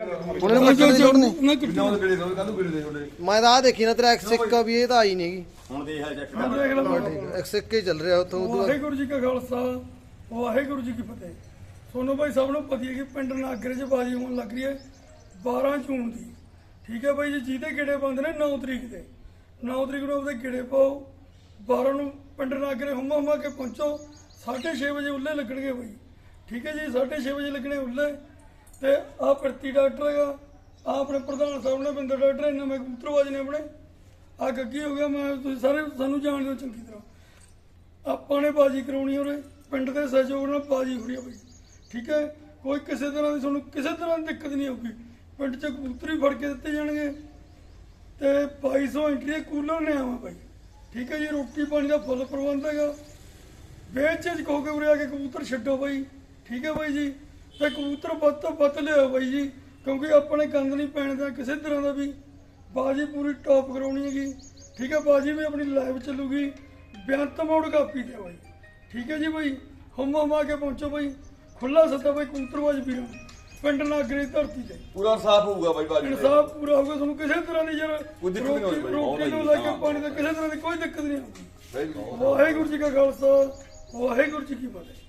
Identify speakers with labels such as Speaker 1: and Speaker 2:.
Speaker 1: ਹੁਣ ਇਹਨੂੰ ਕੱਟਣ ਦੀ ਲੋੜ ਨਹੀਂ
Speaker 2: ਨਾ ਕਿੱਥੇ
Speaker 3: ਨਾ ਉਹ ਕਿਹੜੇ ਦੋ ਕੱਲ ਨੂੰ ਕਿਹੜੇ ਦੇ ਤੁਹਾਡੇ
Speaker 1: ਮੈਂ ਤਾਂ ਆ ਦੇਖੀ ਨਾ ਤੇਰਾ ਐਕਸਿਕ ਵੀ ਇਹ ਤਾਂ ਆਈ ਨਹੀਂਗੀ
Speaker 4: ਹੁਣ ਦੇਖ ਲੈ ਚੈੱਕ
Speaker 2: ਮੈਂ ਦੇਖ ਲਵਾਂ
Speaker 1: ਐਕਸਿਕ ਹੀ ਚੱਲ ਰਿਹਾ ਉੱਥੋਂ ਉਦੋਂ
Speaker 2: ਵਾਹਿਗੁਰੂ ਜੀ ਕਾ ਖਾਲਸਾ ਵਾਹਿਗੁਰੂ ਜੀ ਕੀ ਫਤਿਹ। ਸੋਨੂੰ ਭਾਈ ਸਭ ਨੂੰ ਪਤਾ ਹੈ ਕਿ ਪਿੰਡ ਨਾਗਰੇ 'ਚ ਬਾਜੀ ਹੋਣ ਲੱਗ ਰਹੀ ਹੈ 12 ਜੂਨ ਦੀ। ਠੀਕ ਹੈ ਭਾਈ ਜੀ ਜਿਹਦੇ ਗੇੜੇ ਬੰਦ ਨੇ 9 ਤਰੀਕ ਦੇ। 9 ਤਰੀਕ ਨੂੰ ਉਹਦੇ ਗੇੜੇ ਪਾਓ। 12 ਨੂੰ ਪਿੰਡ ਨਾਗਰੇ ਹੁਮਾ ਹੁਮਾ ਕੇ ਪਹੁੰਚੋ। 6:30 ਵਜੇ ਉੱਲੇ ਲੱਗਣਗੇ ਭਾਈ। ਠੀਕ ਹੈ ਜੀ 6:30 ਵਜੇ ਲੱਗਣੇ ਉੱਲੇ। ਤੇ ਆ ਪ੍ਰਤੀ ਡਾਕਟਰ ਹੈਗਾ ਆ ਆਪਣੇ ਪ੍ਰਧਾਨ ਸਾਹਿਬ ਨੇ, ਬਿੰਦਰ ਡਾਕਟਰ ਇਹਨਾਂ ਮੈਂ ਕਬੂਤਰਵਾਜ ਨੇ ਆਪਣੇ। ਆ ਗੱਗੀ ਹੋ ਗਿਆ, ਮੈਂ ਤੁਸੀਂ ਸਾਰੇ ਸਾਨੂੰ ਜਾਣਦੇ ਹੋ ਚੰਗੀ ਤਰ੍ਹਾਂ। ਆਪਾਂ ਨੇ ਬਾਜੀ ਕਰਾਉਣੀ ਉਰੇ, ਪਿੰਡ ਦੇ ਸਹਿਯੋਗ ਨਾਲ ਬਾਜੀ ਹੋਣੀ ਹੈ ਬਈ। ਠੀਕ ਹੈ? ਕੋਈ ਕਿਸੇ ਤਰ੍ਹਾਂ ਦੀ ਤੁਹਾਨੂੰ ਕਿਸੇ ਤਰ੍ਹਾਂ ਦੀ ਦਿੱਕਤ ਨਹੀਂ ਆਊਗੀ। ਪਿੰਡ 'ਚ ਕਬੂਤਰ ਹੀ ਫੜ ਕੇ ਦਿੱਤੇ ਜਾਣਗੇ। ਤੇ 2200 ਐਂਟਰੀ ਕੂਲਰ ਨੇ ਆਵਾ ਬਾਈ। ਠੀਕ ਹੈ ਜੀ, ਰੋਟੀ ਪਾਣੀ ਦਾ ਫੁੱਲ ਪ੍ਰਬੰਧ ਹੈਗਾ। ਵੇਚ ਚ ਕੇ ਉਰੇ ਆ ਕੇ ਕਬੂਤਰ ਛੱਡੋ ਬਾਈ। ਠੀਕ ਹੈ ਬਾਈ ਜੀ? ਤੇ ਕਬੂਤਰ ਵੱਧ ਤੋਂ ਵੱਧ ਲਿਆਓ ਬਾਈ ਜੀ ਕਿਉਂਕਿ ਆਪਣੇ ਗੰਦ ਨਹੀਂ ਪੈਣ ਦਾ ਕਿਸੇ ਤਰ੍ਹਾਂ ਦਾ ਵੀ। ਬਾਜੀ ਪੂਰੀ ਟੌਪ ਕਰਾਉਣੀ ਹੈਗੀ ਠੀਕ ਹੈ ਬਾਜੀ ਵੀ ਆਪਣੀ ਲਾਈਵ ਚੱਲੂਗੀ। ਬੇਅੰਤ ਮੋੜ ਕਾਪੀ ਤੇ ਬਾਈ ਠੀਕ ਹੈ ਜੀ ਬਾਈ ਹੁਮਾ ਹੁਮਾ ਕੇ ਪਹੁੰਚੋ ਬਾਈ। ਖੁੱਲਾ ਸੱਦਾ ਬਾਈ ਕਬੂਤਰਬਾਜ ਵੀਰਾਂ ਪਿੰਡ ਨਾਗਰੀ ਧਰਤੀ ਤੇ।
Speaker 3: ਪੂਰਾ ਸਾਫ਼ ਹੋਊਗਾ ਬਾਈ ਬਾਜੀ
Speaker 2: ਇਨਸਾਫ ਪੂਰਾ ਹੋਊਗਾ ਤੁਹਾਨੂੰ ਕਿਸੇ ਤਰ੍ਹਾਂ ਦੀ ਜਰ
Speaker 3: ਕੋਈ ਦਿੱਕਤ ਨਹੀਂ ਬਹੁਤ
Speaker 2: ਰੋਟੀ ਨੂੰ ਲੈ ਕੇ ਪਾਣੀ ਦਾ ਕਿਸੇ ਤਰ੍ਹਾਂ ਦੀ ਕੋਈ ਦਿੱਕਤ ਨਹੀਂ ਆਊਗੀ। ਵਾਹਿਗੁਰੂ ਜੀ ਕਾ ਖਾਲਸਾ ਵਾਹਿਗੁਰੂ ਜੀ ਕੀ ਫਤਿਹ।